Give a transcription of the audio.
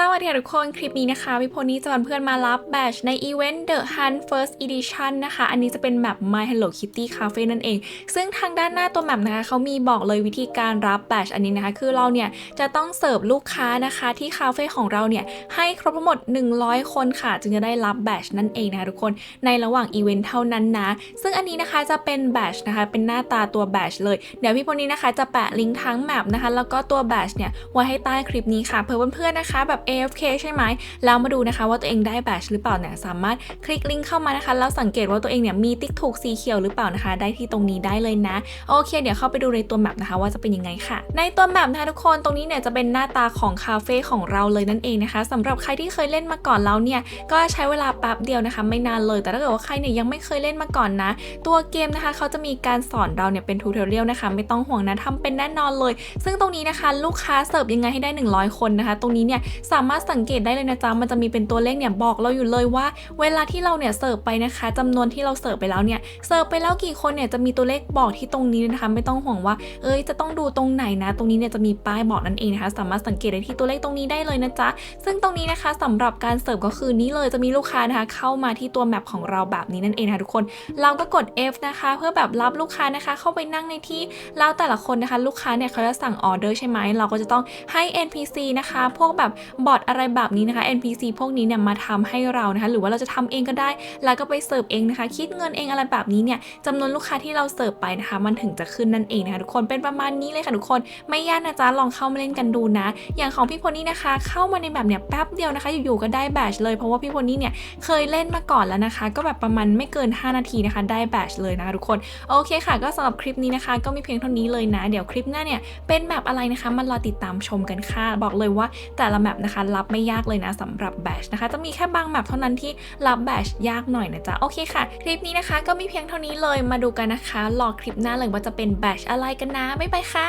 สวัสดีค่ะทุกคน คลิปนี้นะคะพี่โพนี่จะชวนเพื่อนมารับแบชในอีเวนต์ The Hunt First Edition นะคะ อันนี้จะเป็นแมป My Hello Kitty Cafe นั่นเอง ซึ่งทางด้านหน้าตัวแมปนะคะเขามีบอกเลยวิธีการรับแบชอันนี้นะคะ คือเราเนี่ยจะต้องเสิร์ฟลูกค้านะคะที่คาเฟ่ของเราเนี่ยให้ครบทั้งหมด 100 คนค่ะ จึงจะได้รับแบชนั่นเองนะคะทุกคนในระหว่างอีเวนต์เท่านั้นนะ ซึ่งอันนี้นะคะจะเป็นแบชนะคะเป็นหน้าตาตัวแบชเลย เดี๋ยวพี่โพนี่นะคะจะแปะลิงก์ทั้งแมปนะคะแล้วก็ตัวแบชเนี่ยไว้ให้ใต้คลิปนี้ค่ะเพื่อเพื่อนๆนะคะแบบ AFK ใช่ไหมแล้วมาดูนะคะว่าตัวเองได้แบชหรือเปล่าเนี่ยสามารถคลิกลิงก์เข้ามานะคะแล้วสังเกตว่าตัวเองเนี่ยมีติ๊กถูกสีเขียวหรือเปล่านะคะ ได้ที่ตรงนี้ได้เลยนะ โอเค เดี๋ยวเข้าไปดูในตัวแมปนะคะว่าจะเป็นยังไงค่ะ ในตัวแมปนะคะทุกคนตรงนี้เนี่ยจะเป็นหน้าตาของคาเฟ่ของเราเลยนั่นเองนะคะสำหรับใครที่เคยเล่นมาก่อนแล้วเนี่ยก็ใช้เวลาแป๊บเดียวนะคะไม่นานเลยแต่ถ้าเกิดว่าใครเนี่ยยังไม่เคยเล่นมาก่อนนะ ตัวเกมนะคะเขาจะมีการสอนเราเนี่ยเป็นทูตอเรียลนะคะไม่ต้องห่วงนะทำเป็นแน่นอนเลย ซึ่งตรงนี้นะคะ ลูกค้าเสิร์ฟยังไงให้ได้ 100 คนนะคะ ตรงนี้เนี่ยสามารถสังเกตได้เลยนะจ๊ะมันจะมีเป็นตัวเลขเนี่ยบอกเราอยู่เลยว่า เวลาที่เราเนี่ยเสิร์ฟไปนะคะจำนวนที่เราเสิร์ฟไปแล้วเนี่ยเสิร์ฟไปแล้วกี่คนเนี่ยจะมีตัวเลขบอกที่ตรงนี้นะคะ ไม่ต้องห่วงว่า เอ้ยจะต้องดูตรงไหนนะ ตรงนี้เนี่ยจะมีป้ายบอกนั่นเองนะคะ สามารถสังเกตได้ที่ตัวเลขตรงนี้ได้เลยนะจ๊ะซึ่งตรงนี้นะคะสำหรับการเสิร์ฟก็คือนี้เลยจะมีลูกค้านะคะ เข้ามาที่ตัวแมปของเราแบบนี้นั่นเองนะคะทุกคน เราก็กด F นะคะ เพื่อแบบรับลูกค้านะคะ เข้าไปนั่งในที่แล้วแต่ละคนนะคะ ลูกค้าเนี่ยเขาจะสั่งออเดอร์ใช่ไหมเราก็จะต้องให้ NPC นะคะ พวกแบบบอทอะไรแบบนี้นะคะ NPC พวกนี้เนี่ยมาทำให้เรานะคะ หรือว่าเราจะทำเองก็ได้ แล้วก็ไปเสิร์ฟเองนะคะ คิดเงินเองอะไรแบบนี้เนี่ยจำนวนลูกค้าที่เราเสิร์ฟไปนะคะ มันถึงจะขึ้นนั่นเองนะคะทุกคนเป็นประมาณนี้เลยค่ะทุกคนไม่ยากนะจ๊ะลองเข้ามาเล่นกันดูนะ อย่างของพี่พลนี่นะคะ เข้ามาในแบบเนี่ยแป๊บเดียวนะคะ อยู่ๆก็ได้แบชเลยเพราะว่าพี่พลนี่เนี่ยเคยเล่นมาก่อนแล้วนะคะ ก็แบบประมาณไม่เกิน 5 นาทีนะคะ ได้แบชเลยนะคะทุกคนโอเคค่ะ ก็สำหรับคลิปนี้นะคะ ก็มีเพียงเท่านี้เลยนะ เดี๋ยวคลิปหน้าเนี่ยเป็นแบบอะไรนะคะมารอติดตามชมกันค่ะบอกเลยว่าแต่ละแมปนะคะรับไม่ยากเลยนะสำหรับแบชนะคะ จะมีแค่บางแมปเท่านั้นที่รับแบชยากหน่อยนะจ๊ะโอเคค่ะ คลิปนี้นะคะก็มีเพียงเท่านี้เลยมาดูกันนะคะรอคลิปหน้าเลยว่าจะเป็นแบชอะไรกันนะบ๊ายบายค่ะ